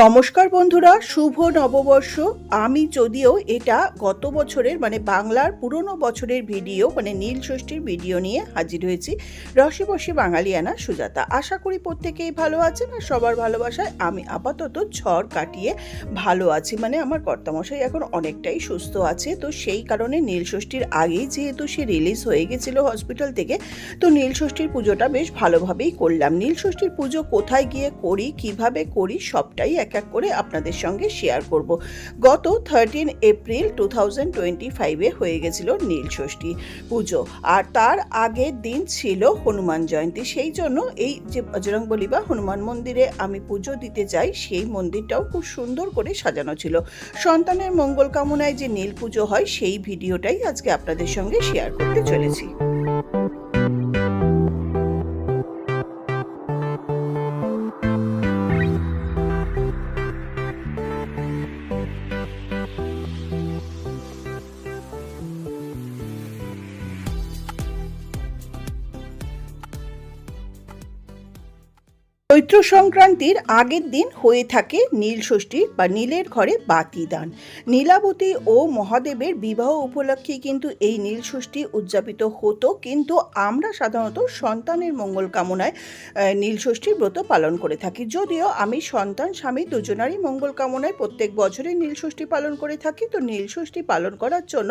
নমস্কার বন্ধুরা, শুভ নববর্ষ। আমি যদিও এটা গত বছরের মানে বাংলার পুরনো বছরের ভিডিও মানে নীল ষষ্ঠীর ভিডিও নিয়ে হাজির হয়েছি রসে বসে বাঙালিয়ানা সুজাতা। আশা করি প্রত্যেকেই ভালো আছেন আর সবার ভালোবাসায় আমি আপাতত ঝড় কাটিয়ে ভালো আছি। মানে আমার কর্তামশাই এখন অনেকটাই সুস্থ আছে। তো সেই কারণে নীল ষষ্ঠীর আগেই যেহেতু সে রিলিজ হয়ে গেছিল হসপিটাল থেকে, তো নীল ষষ্ঠীর পুজোটা বেশ ভালোভাবেই করলাম। নীল ষষ্ঠীর পুজো কোথায় গিয়ে করি, কীভাবে করি, সবটাই এক এক করে আপনাদের সঙ্গে শেয়ার করব। গত thirteen April two thousand twenty ফাইভে হয়ে গেছিল নীল ষষ্ঠী পুজো। আর তার আগের দিন ছিল হনুমান জয়ন্তী। সেই জন্য এই যে বজরং বলি বা হনুমান মন্দিরে আমি পুজো দিতে যাই, সেই মন্দিরটাও খুব সুন্দর করে সাজানো ছিল। সন্তানের মঙ্গল কামনায় যে নীল পুজো হয়, সেই ভিডিওটাই আজকে আপনাদের সঙ্গে শেয়ার করতে চলেছি। চৈত্র সংক্রান্তির আগের দিন হয়ে থাকে নীল ষষ্ঠী বা নীলের ঘরে বাতি দান। নীলাবতী ও মহাদেবের বিবাহ উপলক্ষে কিন্তু এই নীল ষষ্ঠী উদযাপিত হতো। কিন্তু আমরা সাধারণত সন্তানের মঙ্গল কামনায় নীল ষষ্ঠীর ব্রত পালন করে থাকি। যদিও আমি সন্তান, স্বামী দুজনারই মঙ্গল কামনায় প্রত্যেক বছরে নীল ষষ্ঠী পালন করে থাকি। তো নীল ষষ্ঠী পালন করার জন্য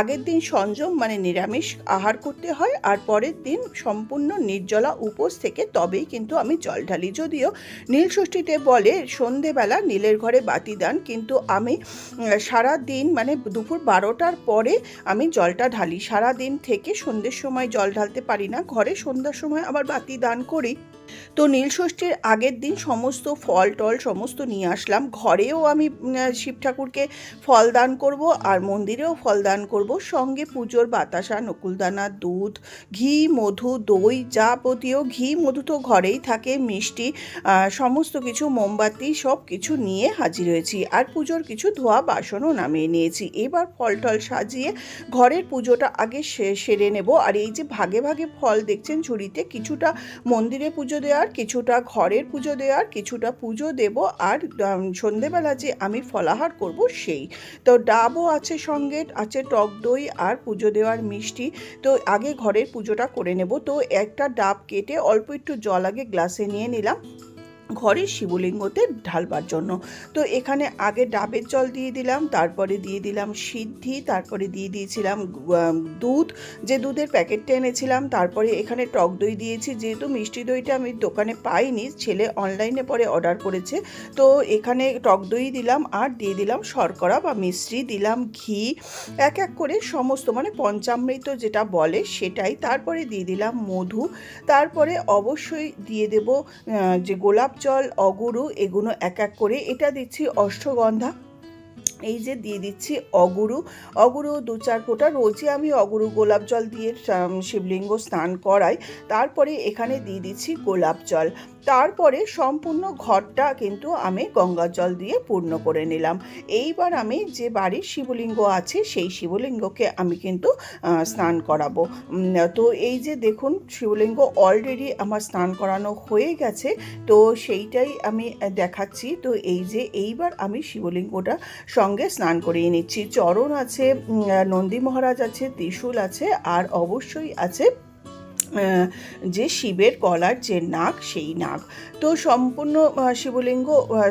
আগের দিন সংযম মানে নিরামিষ আহার করতে হয়। আর পরের দিন সম্পূর্ণ নির্জলা উপোস থেকে তবেই কিন্তু আমি জল ঢালি। যদিও নীল ষষ্ঠীতে বলে, সন্ধেবেলা নীলের ঘরে বাতি দান, কিন্তু আমি সারা দিন মানে দুপুর বারোটার পরে আমি জলটা ঢালি। সারা দিন থেকে সন্ধ্যের সময় জল ঢালতে পারি না। ঘরে সন্ধ্যার সময় আবার বাতি দান করি। তো নীল ষষ্ঠীর আগের দিন সমস্ত ফল টল সমস্ত নিয়ে আসলাম। ঘরেও আমি শিব ঠাকুরকে ফল দান করব আর মন্দিরেও ফল দান করব। সঙ্গে পুজোর বাতাসা, নকুলদানা, দুধ, ঘি, মধু, দই যাবতীয় ঘি, মধু তো ঘরেই থাকে, মিষ্টি সমস্ত কিছু, মোমবাতি সব কিছু নিয়ে হাজির হয়েছি। আর পুজোর কিছু ধোয়া বাসনও নামিয়ে নিয়েছি। এবার ফল টল সাজিয়ে ঘরের পুজোটা আগে সেরে নেব। আর এই যে ভাগে ভাগে ফল দেখছেন ঝুড়িতে, কিছুটা মন্দিরে পুজো দেওয়ার, কিছুটা ঘরের পুজো দেওয়ার, কিছুটা পুজো দেব আর সন্ধেবেলা যে আমি ফলাহার করব সেই। তো ডাবও আছে সঙ্গে, আছে টক দই আর পুজো দেওয়ার মিষ্টি। তো আগে ঘরের পুজোটা করে নেব। তো একটা ডাব কেটে অল্প একটু জল আগে গ্লাসে নিয়ে নিলাম। ঘরের শিবলিঙ্গতে ঢালবার জন্য। তো এখানে আগে ডাবের জল দিয়ে দিলাম, তারপরে দিয়ে দিলাম সিদ্ধি, তারপরে দিয়ে দিয়েছিলাম দুধ। যে দুধের প্যাকেটটা এনেছিলাম, তারপরে এখানে টক দই দিয়েছি। যেহেতু মিষ্টি দইটা আমি দোকানে পাইনি, ছেলে অনলাইনে পরে অর্ডার করেছে। তো এখানে টক দই দিলাম আর দিয়ে দিলাম শর্করা বা মিষ্টি, দিলাম ঘি। এক এক করে সমস্ত মানে পঞ্চামৃত যেটা বলে সেটাই। তারপরে দিয়ে দিলাম মধু। তারপরে অবশ্যই দিয়ে দেব যে গোলাপ জল অগুরু এগুলো এক এক করে। এটা দিচ্ছি অষ্টগন্ধা এই যে দিয়ে দিচ্ছি অগুরু। অগুরু দু চার ফোঁটা রোজই আমি অগুরু গোলাপ জল দিয়ে শিবলিঙ্গ স্নান করাই। তারপরে এখানে দিয়ে দিচ্ছি গোলাপ জল। তারপরে সম্পূর্ণ ঘরটা কিন্তু আমি গঙ্গা জল দিয়ে পূর্ণ করে নিলাম। এইবার আমি যে বাড়ির শিবলিঙ্গ আছে, সেই শিবলিঙ্গকে আমি কিন্তু স্নান করাবো। তো এই যে দেখুন, শিবলিঙ্গ অলরেডি আমার স্নান করানো হয়ে গেছে, তো সেইটাই আমি দেখাচ্ছি। তো এই যে এইবার আমি শিবলিঙ্গটা সঙ্গে স্নান করিয়ে নিচ্ছি। চরণ আছে নন্দী মহারাজ আছে, ত্রিশূল আছে, আর অবশ্যই আছে যে শিবের গলার যে নাক সেই নাগ তো সম্পূর্ণ শিবলিঙ্গ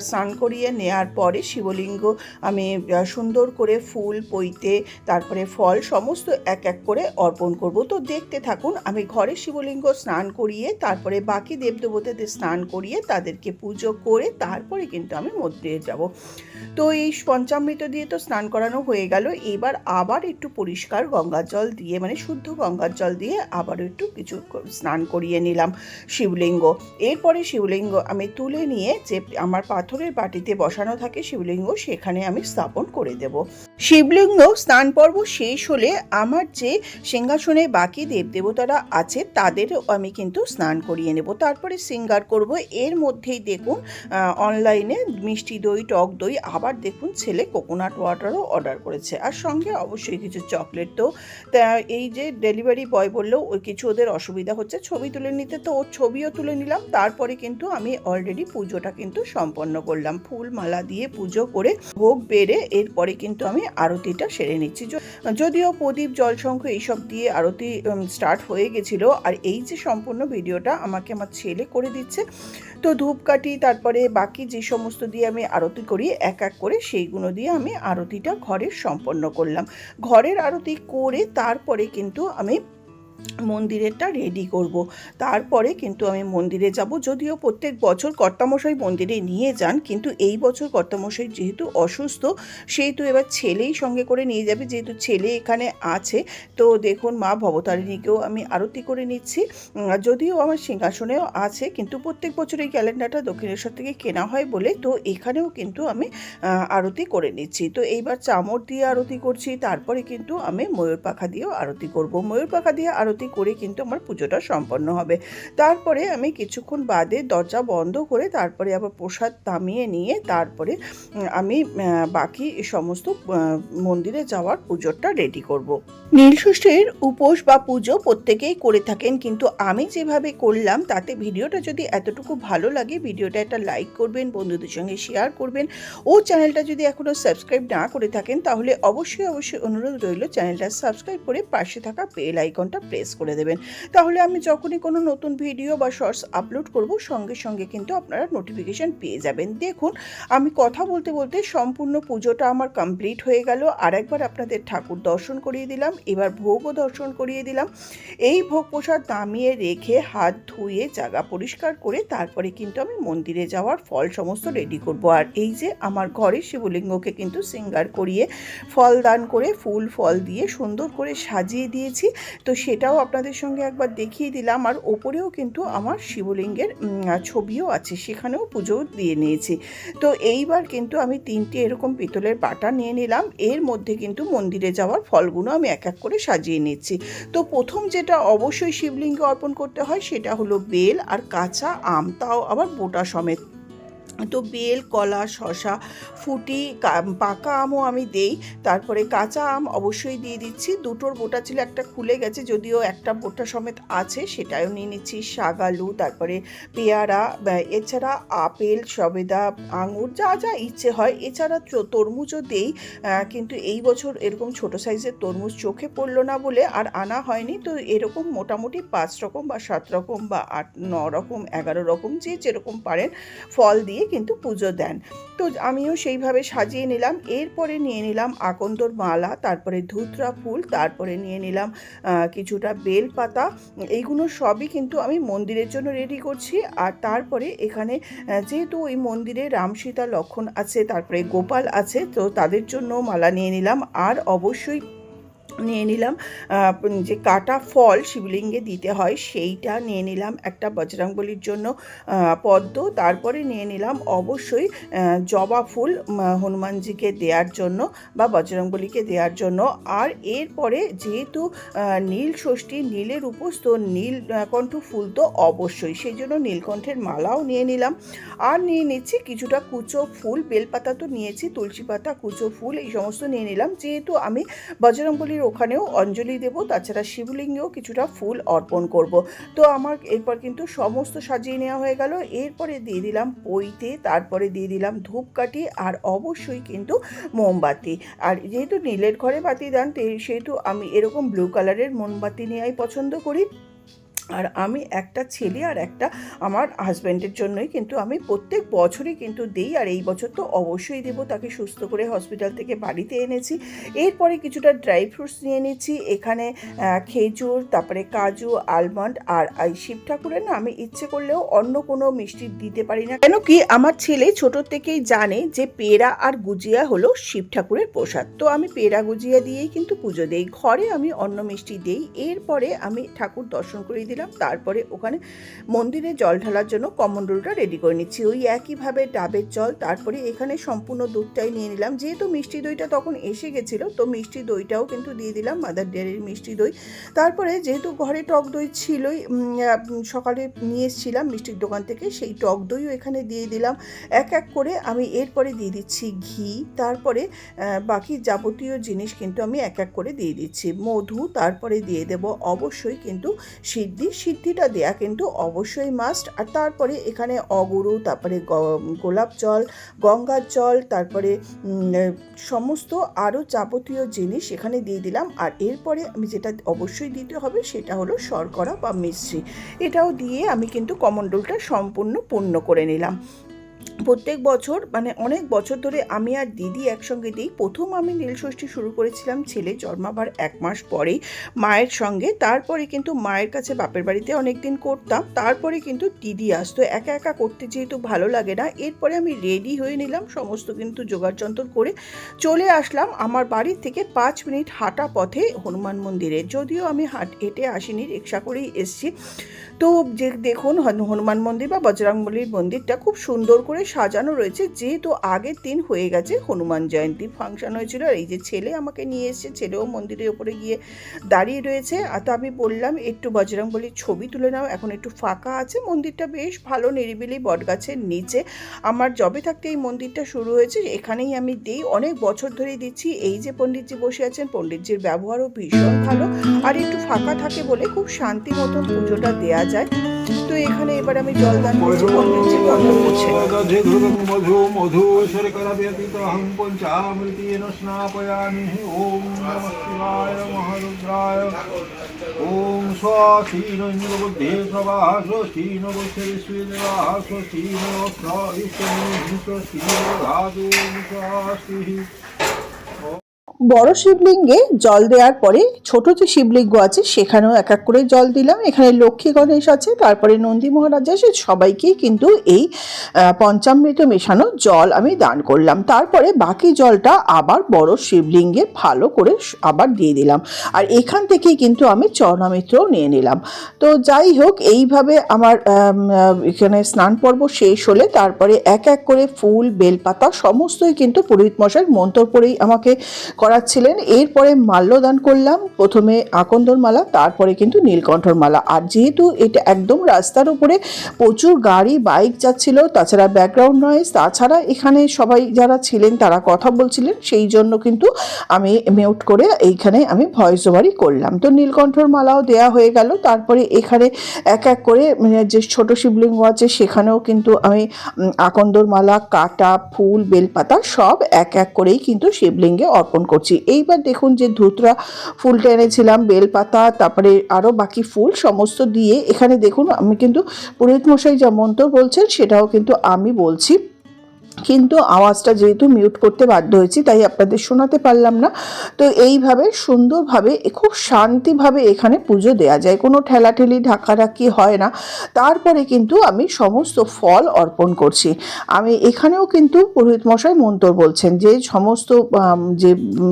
স্নান করিয়ে নেয়ার পরে শিবলিঙ্গ আমি সুন্দর করে ফুল পইতে তারপরে ফল সমস্ত এক এক করে অর্পণ করব। তো দেখতে থাকুন, আমি ঘরে শিবলিঙ্গ স্নান করিয়ে, তারপরে বাকি দেবদেবতাদের স্নান করিয়ে তাদেরকে পুজো করে তারপরে কিন্তু আমি মন্দিরে যাব। তো এই পঞ্চামৃত দিয়ে তো স্নান করানো হয়ে গেল। এবার আবার একটু পরিষ্কার গঙ্গার জল দিয়ে মানে শুদ্ধ গঙ্গার জল দিয়ে আবারও একটু কিছু স্নান করিয়ে নিলাম শিবলিঙ্গ। এরপরে শিবলিঙ্গ আমি তুলে নিয়ে যে আমার পাথরের বাটিতে বসানো থাকে শিবলিঙ্গ, সেখানে আমি স্থাপন করে দেব। শিবলিঙ্গ স্নান পর্ব শেষ হলে আমার যে সিংহাসনে বাকি দেবদেবতারা আছে, তাদেরও আমি কিন্তু স্নান করিয়ে নেব। তারপরে সিঙ্গার করব। এর মধ্যেই দেখুন অনলাইনে মিষ্টি দই, টক দই, আবার দেখুন ছেলে কোকোনাট ওয়াটারও অর্ডার করেছে। আর সঙ্গে অবশ্যই কিছু চকলেট তো এই যে ডেলিভারি বয় বলল, ওই কিছু ওদের অসুবিধা হচ্ছে। ছবি তুলে নিতে তো, ওর ছবিও তুলে নিলাম। তারপরে কিন্তু আমি অলরেডি পুজোটা কিন্তু সম্পন্ন করলাম। ফুল মালা দিয়ে পুজো করে ভোগ বেড়ে এরপরে কিন্তু আমি আরতিটা সেরে নিচ্ছি। যদিও প্রদীপ, জলশঙ্খ এইসব দিয়ে আরতি স্টার্ট হয়ে গেছিল, আর এই যে সম্পূর্ণ ভিডিওটা আমাকে আমার ছেলে করে দিচ্ছে, তো ধূপকাঠি, তারপরে বাকি যে সমস্ত দিয়ে আমি আরতি করি, এক এক করে সেইগুলো দিয়ে আমি আরতিটা ঘরের সম্পন্ন করলাম। ঘরের আরতি করে তারপরে কিন্তু আমি মন্দিরেরটা রেডি করব। তারপরে কিন্তু আমি মন্দিরে যাব। যদিও প্রত্যেক বছর কর্তামশাই মন্দিরে নিয়ে যান, কিন্তু এই বছর কর্তামশাই যেহেতু অসুস্থ, সেহেতু এবার ছেলেই সঙ্গে করে নিয়ে যাবে। যেহেতু ছেলে এখানে আছে, তো দেখুন মা ভবতারিণীকেও আমি আরতি করে নিচ্ছি। যদিও আমার সিংহাসনেও আছে, কিন্তু প্রত্যেক বছর এই ক্যালেন্ডারটা দক্ষিণেশ্বর থেকে কেনা হয় বলে, তো এখানেও কিন্তু আমি আরতি করে নিচ্ছি। তো এইবার চামড় দিয়ে আরতি করছি, তারপরে কিন্তু আমি ময়ূর পাখা দিয়েও আরতি করব। ময়ূর পাখা দিয়ে আরতি করে কিন্তু আমার পুজোটা সম্পন্ন হবে তারপরে আমি কিছুক্ষণ বাদে দরজা বন্ধ করে তারপরে আবার প্রসাদ নামিয়ে নিয়ে তারপরে আমি বাকি সমস্ত মন্দিরে যাওয়ার পুজোটা রেডি করব। নীলষষ্ঠীর উপোস বা পুজো প্রত্যেকেই করে থাকেন, কিন্তু আমি যেভাবে করলাম তাতে ভিডিওটা যদি এতটুকু ভালো লাগে, ভিডিওটা একটা লাইক করবেন, বন্ধুদের সঙ্গে শেয়ার করবেন ও চ্যানেলটা যদি এখনও সাবস্ক্রাইব না করে থাকেন, তাহলে অবশ্যই অবশ্যই অনুরোধ রইল চ্যানেলটা সাবস্ক্রাইব করে পাশে থাকা বেল আইকনটা প্রেস করে দেবেন। তাহলে আমি যখনই কোনো নতুন ভিডিও বা শর্টস আপলোড করব, সঙ্গে সঙ্গে কিন্তু আপনারা নোটিফিকেশন পেয়ে যাবেন। দেখুন, আমি কথা বলতে বলতে সম্পূর্ণ পুজোটা আমার কমপ্লিট হয়ে গেল। আর একবার আপনাদের ঠাকুর দর্শন করিয়ে দিলাম, এবার ভোগও দর্শন করিয়ে দিলাম। এই ভোগ প্রসাদ নামিয়ে রেখে হাত ধুয়ে জায়গা পরিষ্কার করে তারপরে কিন্তু আমি মন্দিরে যাওয়ার ফল সমস্ত রেডি করব। আর এই যে আমার ঘরে শিবলিঙ্গকে কিন্তু সিঙ্গার করিয়ে ফল দান করে ফুল ফল দিয়ে সুন্দর করে সাজিয়ে দিয়েছি। তো সেটাও আপনাদের সঙ্গে একবার দেখিয়ে দিলাম। আর ওপরেও কিন্তু আমার শিবলিঙ্গের ছবিও আছে, সেখানেও পুজো দিয়ে নিয়েছি। তো এইবার কিন্তু আমি তিনটে এরকম পিতলের বাটা নিয়ে নিলাম। এর মধ্যে কিন্তু মন্দিরে যাওয়ার ফলগুলো আমি এক এক করে সাজিয়ে নিচ্ছি। তো প্রথম যেটা অবশ্যই শিবলিঙ্গে অর্পণ করতে হয়, সেটা হলো বেল আর কাঁচা আম, তাও আবার বোটা সমেত। তো বেল, কলা শশা ফুটি পাকা আমও আমি দেই। তারপরে কাঁচা আম অবশ্যই দিয়ে দিচ্ছি। দুটোর বোটা ছিল একটা খুলে গেছে, যদিও একটা বোটা সমেত আছে সেটাও নিয়ে নিচ্ছি শাগালু তারপরে পেয়ারা এছাড়া আপেল, সবেদা, আঙুর, যা যা ইচ্ছে হয়। এছাড়া তরমুজও দেই কিন্তু এই বছর এরকম ছোট সাইজের তরমুজ চোখে পড়ল না বলে আর আনা হয়নি। তো এরকম মোটামুটি পাঁচ রকম বা সাত রকম বা আট, ন রকম, এগারো রকম যে যেরকম পারেন ফল দিয়ে কিন্তু পুজো দেন। তো আমিও সেইভাবে সাজিয়ে নিলাম। এরপরে নিয়ে নিলাম আকন্দর মালা, তারপরে ধুতরা ফুল, তারপরে নিয়ে নিলাম কিছুটা বেল পাতা এইগুলো সবই কিন্তু আমি মন্দিরের জন্য রেডি করছি। আর তারপরে এখানে যেহেতু ওই মন্দিরে রাম সীতা লক্ষণ আছে, তারপরে গোপাল আছে, তো তাদের জন্য মালা নিয়ে নিলাম। আর অবশ্যই নিয়ে নিলাম। যে কাটা ফল শিবলিঙ্গে দিতে হয় সেইটা নিয়ে নিলাম একটা বজরংবলির জন্য পদ্ম। তারপরে নিয়ে নিলাম অবশ্যই জবা ফুল হনুমানজিকে দেওয়ার জন্য বা বজরংবলিকে দেওয়ার জন্য। আর এরপরে যেহেতু নীল ষষ্ঠী, নীলের উপোস তো নীল কণ্ঠ ফুল তো অবশ্যই, সেই জন্য নীলকণ্ঠের মালাও নিয়ে নিলাম। আর নিয়ে নিচ্ছি কিছুটা কুচো ফুল, বেলপাতা তো নিয়েছি, তুলসী পাতা, কুচো ফুল, এই সমস্ত নিয়ে নিলাম। যেহেতু আমি বজরংবলির ওখানেও অঞ্জলি দেব, তাছাড়া শিবলিঙ্গেও কিছুটা ফুল অর্পণ করব। তো আমার এরপর কিন্তু সমস্ত সাজিয়ে নেওয়া হয়ে গেল। এরপরে দিয়ে দিলাম পইতে তারপরে দিয়ে দিলাম ধূপকাঠি আর অবশ্যই কিন্তু মোমবাতি। আর যেহেতু নীলের ঘরে বাতি দেন সেহেতু আমি এরকম ব্লু কালারের মোমবাতি নেওয়াই পছন্দ করি। আর আমি একটা ছেলে আর একটা আমার হাজব্যান্ডের জন্যই কিন্তু আমি প্রত্যেক বছরই কিন্তু দিই আর এই বছর তো অবশ্যই দেবো। তাকে সুস্থ করে হসপিটাল থেকে বাড়িতে এনেছি। এরপরে কিছুটা ড্রাই ফ্রুটস নিয়ে নিচ্ছি। এখানে খেজুর, তারপরে কাজু আলমন্ড আর এই শিব ঠাকুরের না আমি ইচ্ছে করলেও অন্য কোনো মিষ্টি দিতে পারি না। কেন কি আমার ছেলে ছোট থেকেই জানে যে পেড়া আর গুজিয়া হলো শিব ঠাকুরের প্রসাদ। তো আমি পেড়া গুজিয়া দিয়েই কিন্তু পুজো দেই। ঘরে আমি অন্য মিষ্টি দেই। এরপরে আমি ঠাকুর দর্শন করে দিলাম। তারপরে ওখানে মন্দিরে জল ঢালার জন্য কমন্ডলটা রেডি করে নিচ্ছি। ওই একইভাবে ডাবের জল, তারপরে এখানে সম্পূর্ণ দুধটাই নিয়ে নিলাম। যেহেতু মিষ্টি দইটা তখন এসে গেছিল, তো মিষ্টি দইটাও কিন্তু দিয়ে দিলাম মাদার ডেয়ারির মিষ্টি দই। তারপরে যেহেতু ঘরে টক দই ছিলই সকালে নিয়ে এসেছিলাম মিষ্টির দোকান থেকে, সেই টক দইও এখানে দিয়ে দিলাম। এক এক করে আমি এরপরে দিয়ে দিচ্ছি ঘি, তারপরে বাকি যাবতীয় জিনিস কিন্তু আমি এক এক করে দিয়ে দিচ্ছি। মধু, তারপরে দিয়ে দেব অবশ্যই কিন্তু সিদ্ধি সিদ্ধিটা দেয়া কিন্তু অবশ্যই মাস্ট আর তারপরে এখানে অগুরু, তারপরে গোলাপ জল, গঙ্গার জল, তারপরে সমস্ত আরও যাবতীয় জিনিস এখানে দিয়ে দিলাম। আর এরপরে আমি যেটা অবশ্যই দিতে হবে সেটা হলো শর্করা বা মিশ্রি এটাও দিয়ে আমি কিন্তু কমণ্ডলটা সম্পূর্ণ পূর্ণ করে নিলাম। প্রত্যেক বছর মানে অনেক বছর ধরে আমি আর দিদি একসঙ্গে দিই। প্রথম আমি নীলষষ্ঠী শুরু করেছিলাম ছেলে জন্মাবার এক মাস পরেই মায়ের সঙ্গে। তারপরে কিন্তু মায়ের কাছে বাপের বাড়িতে অনেক দিন করতাম। তারপরে কিন্তু দিদি আসতো। একা একা করতে যেহেতু ভালো লাগে না, এরপরে আমি রেডি হয়ে নিলাম। সমস্ত কিন্তু যোগাড়যন্ত্র করে চলে আসলাম আমার বাড়ির থেকে পাঁচ মিনিট হাঁটা পথে হনুমান মন্দিরে। যদিও আমি হাট হেঁটে আসিনি, রিক্সা করেই এসছি। তো যে দেখুন হনুমান মন্দির বা বজরংবলীর মন্দিরটা খুব সুন্দর করে সাজানো রয়েছে, যেহেতু আগের দিন হয়ে গেছে হনুমান জয়ন্তী ফাংশন হয়েছিল। আর এই যে ছেলে আমাকে নিয়ে এসেছে, ছেলেও মন্দিরের ওপরে গিয়ে দাঁড়িয়ে রয়েছে। আর তো আমি বললাম, একটু বজরংবলীর ছবি তুলে নাও, এখন একটু ফাঁকা আছে। মন্দিরটা বেশ ভালো নিরিবিলি বটগাছের নিচে। আমার জবে থাকতে এই মন্দিরটা শুরু হয়েছে, এখানেই আমি দিই। অনেক বছর ধরেই দিচ্ছি। এই যে পণ্ডিতজি বসে আছেন, পণ্ডিতজির ব্যবহারও ভীষণ ভালো। আর একটু ফাঁকা থাকে বলে খুব শান্তি মতন পুজোটা দেয়া যায়। তো এখানে এবার আমি পণ্ডিতজি কত করছে দধিঘৃতং মধু মধু শর্করা ব্যতীতহং পঞ্চামৃতেন স্নাপয়ামি ওম নমঃ শিবায় মহারুদ্রায় ওম স্বীনবুদ্ধে প্রবাহ স্বীনবুদ্ধে শ্রীদেবাহ স্বীনবস্ত্র স্বীনধাতু বড় শিবলিঙ্গে জল দেওয়ার পরে ছোট যে শিবলিঙ্গ আছে সেখানেও এক এক করে জল দিলাম। এখানে লক্ষ্মী গণেশ আছে, তারপরে নন্দী মহারাজ আছে, সবাইকেই কিন্তু এই পঞ্চামৃত মেশানো জল আমি দান করলাম। তারপরে বাকি জলটা আবার বড় শিবলিঙ্গে ভালো করে আবার দিয়ে দিলাম। আর এখান থেকেই কিন্তু আমি চরণামিত্রও নিয়ে নিলাম। তো যাই হোক, এইভাবে আমার এখানে স্নান পর্ব শেষ হলে তারপরে এক এক করে ফুল, বেলপাতা, সমস্তই কিন্তু পুরোহিত মশাই মন্ত্র পড়েই আমাকে করাচ্ছিলেন। এরপরে মাল্যদান করলাম, প্রথমে আকন্দর মালা তারপরে কিন্তু নীলকণ্ঠর মালা আর যেহেতু এটা একদম রাস্তার উপরে প্রচুর গাড়ি, বাইক যাচ্ছিল, তাছাড়া ব্যাকগ্রাউন্ড নয়েজ তাছাড়া এখানে সবাই যারা ছিলেন তারা কথা বলছিলেন, সেই জন্য কিন্তু আমি মিউট করে এইখানে আমি ভয়েস ওভারই করলাম। তো নীলকণ্ঠর মালাও দেয়া হয়ে গেল। তারপরে এখানে এক এক করে মানে যে ছোট শিবলিঙ্গ আছে, সেখানেও কিন্তু আমি আকন্দর মালা কাটা, ফুল, বেলপাতা সব এক এক করেই কিন্তু শিবলিঙ্গে অর্পণ করছি। এইবার দেখুন যে ধুতরা ফুলটা এনেছিলাম, বেলপাতা, তারপরে আরও বাকি ফুল সমস্ত দিয়ে এখানে দেখুন আমি কিন্তু পুরোহিত মশাই যেমন তো বলছেন সেটাও কিন্তু আমি বলছি। কিন্তু আওয়াজটা যেহেতু মিউট করতে বাধ্য হয়েছি, তাই আপনাদের শোনাতে পারলাম না। তো এইভাবে সুন্দরভাবে, খুব শান্তিভাবে এখানে পুজো দেওয়া যায়। কোনো ঠেলাঠেলি, ঢাকাঢাকি হয় না। তারপরে কিন্তু আমি সমস্ত ফল অর্পণ করছি। আমি এখানেও কিন্তু পুরোহিত মশাই মন্ত্র বলছেন যে, সমস্ত যে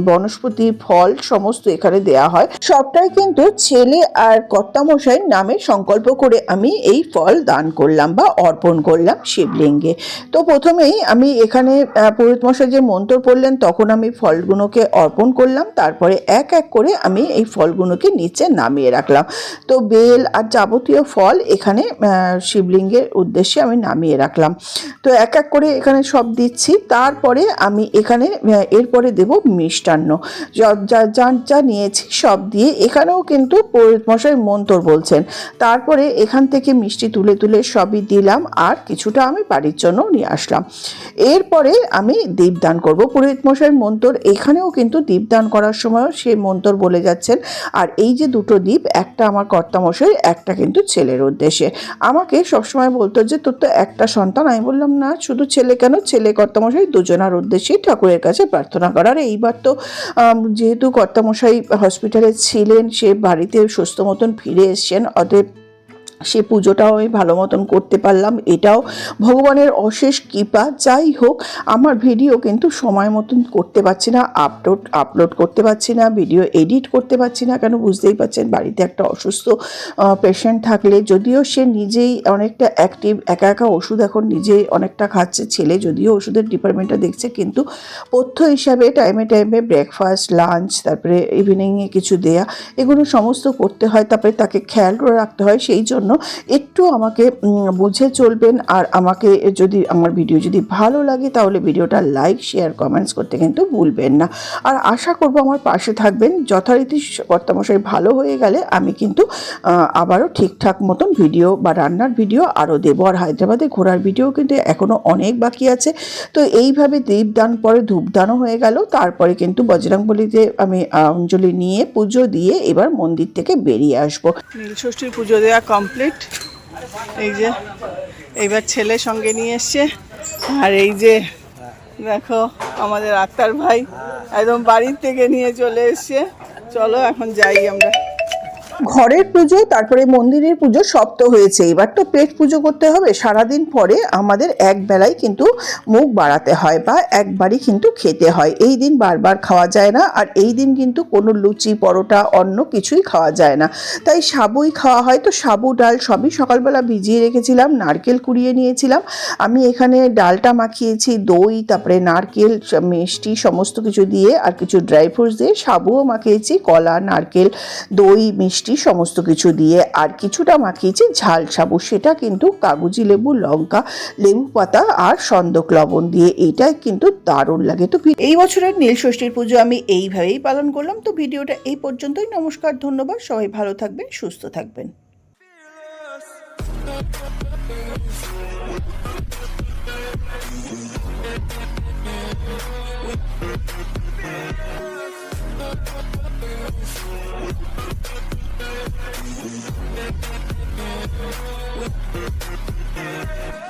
বনস্পতি, ফল সমস্ত এখানে দেয়া হয়। সবটাই কিন্তু ছেলে আর কর্তামশাইয়ের নামে সংকল্প করে আমি এই ফল দান করলাম বা অর্পণ করলাম শিবলিঙ্গে। তো প্রথমেই আমি এখানে পুরোহিত মশাই যে মন্ত্র পড়লেন, তখন আমি ফলগুলোকে অর্পণ করলাম। তারপরে এক এক করে আমি এই ফলগুলোকে নিচে নামিয়ে রাখলাম। তো বেল আর যাবতীয় ফল এখানে শিবলিঙ্গের উদ্দেশ্যে আমি নামিয়ে রাখলাম। তো এক এক করে এখানে সব দিচ্ছি। তারপরে আমি এখানে এরপরে দেব মিষ্টান্ন। যা- যা যা যা নিয়েছি সব দিয়ে এখানেও কিন্তু পুরোহিত মশাই মন্ত্র বলছেন। তারপরে এখান থেকে মিষ্টি তুলে তুলে সবই দিলাম। আর কিছুটা আমি বাড়ির জন্য নিয়ে আসলাম। এরপরে আমি দীপদান করব। পুরোহিত মশাইয়ের মন্তর, এখানেও কিন্তু দীপদান করার সময় সে মন্তর বলে যাচ্ছেন। আর এই যে দুটো দ্বীপ একটা আমার কর্তামশাই, একটা কিন্তু ছেলের উদ্দেশ্যে। আমাকে সবসময় বলতো যে, তোর তো একটা সন্তান। আমি বললাম, না, শুধু ছেলে কেন? ছেলে কর্তামশাই দুজনার উদ্দেশ্যেই ঠাকুরের কাছে প্রার্থনা করার। এইবার তো যেহেতু কর্তামশাই হসপিটালে ছিলেন, সে বাড়িতে সুস্থ মতন ফিরে এসছেন, অতএব সে পুজোটাও আমি ভালো মতন করতে পারলাম। এটাও ভগবানের অশেষ কৃপা। যাই হোক, আমার ভিডিও কিন্তু সময় মতন করতে পারছি না, আপলোড আপলোড করতে পারছি না, ভিডিও এডিট করতে পারছি না কেন বুঝতেই পারছেন? বাড়িতে একটা অসুস্থ পেশেন্ট থাকলে যদিও সে নিজেই অনেকটা অ্যাক্টিভ একা একা ওষুধ এখন নিজেই অনেকটা খাচ্ছে, ছেলে যদিও ওষুধের ডিপার্টমেন্টটা দেখছে, কিন্তু পথ্য হিসাবে টাইমে টাইমে ব্রেকফাস্ট লাঞ্চ তারপরে ইভিনিংয়ে কিছু দেয়া, এগুলো সমস্ত করতে হয়, তারপরে তাকে খেয়াল রাখতে হয়, সেই জন্য জন্য একটু আমাকে বুঝে চলবেন। আর আমাকে যদি, আমার ভিডিও যদি ভালো লাগে, তাহলে ভিডিওটা লাইক শেয়ার কমেন্টস করতে কিন্তু ভুলবেন না। আর আশা করব আমার পাশে থাকবেন। যথারীতি কর্তামশাই ভালো হয়ে গেলে আমি কিন্তু আবারও ঠিকঠাক মতন ভিডিও বা রান্নার ভিডিও আরও দেবো। আর হায়দ্রাবাদে ঘোরার ভিডিও কিন্তু এখনও অনেক বাকি আছে। তো এইভাবে দীপদান পরে ধূপদানও হয়ে গেল। তারপরে কিন্তু বজরংবলিতে আমি অঞ্জলি নিয়ে পুজো দিয়ে এবার মন্দির থেকে বেরিয়ে আসব। নীলষষ্ঠীর পুজো দেওয়া কমপ্লিট এই যে, এইবার ছেলে সঙ্গে নিয়ে এসছে। আর এই যে, দেখো, আমাদের আত্মার ভাই একদম বাড়ির থেকে নিয়ে চলে এসছে। চলো, এখন যাই আমরা। ঘরের পুজো, তারপরে মন্দিরের পুজো সব তো হয়েছে। এবার তো পেট পুজো করতে হবে। সারাদিন পরে আমাদের এক বেলায় কিন্তু মুখ বাড়াতে হয় বা একবারই কিন্তু খেতে হয়। এই দিন বারবার খাওয়া যায় না আর এই দিন কিন্তু কোনো লুচি, পরোটা, অন্য কিছুই খাওয়া যায় না। তাই সাবুই খাওয়া হয়। তো সাবু, ডাল সবই সকালবেলা ভিজিয়ে রেখেছিলাম, নারকেল কুড়িয়ে নিয়েছিলাম। আমি এখানে ডালটা মাখিয়েছি, দই, তারপরে নারকেল মিষ্টি সমস্ত কিছু দিয়ে আর কিছু ড্রাই ফ্রুটস দিয়ে সাবুও মাখিয়েছি, কলা, নারকেল, দই, মিষ্টি মিষ্টি সমস্ত কিছু দিয়ে আর কিছুটা মাখিয়েছি ঝাল সাবু। সেটা কিন্তু কাগজি লেবু, লঙ্কা, লেবু পাতা আর সন্দক লবণ দিয়ে এটাই কিন্তু দারুণ লাগে। তো এই বছরের নীল ষষ্ঠীর পুজো আমি এইভাবেই পালন করলাম। তো ভিডিওটা এই পর্যন্তই। নমস্কার, ধন্যবাদ। সবাই ভালো থাকবেন, সুস্থ থাকবেন। Yeah.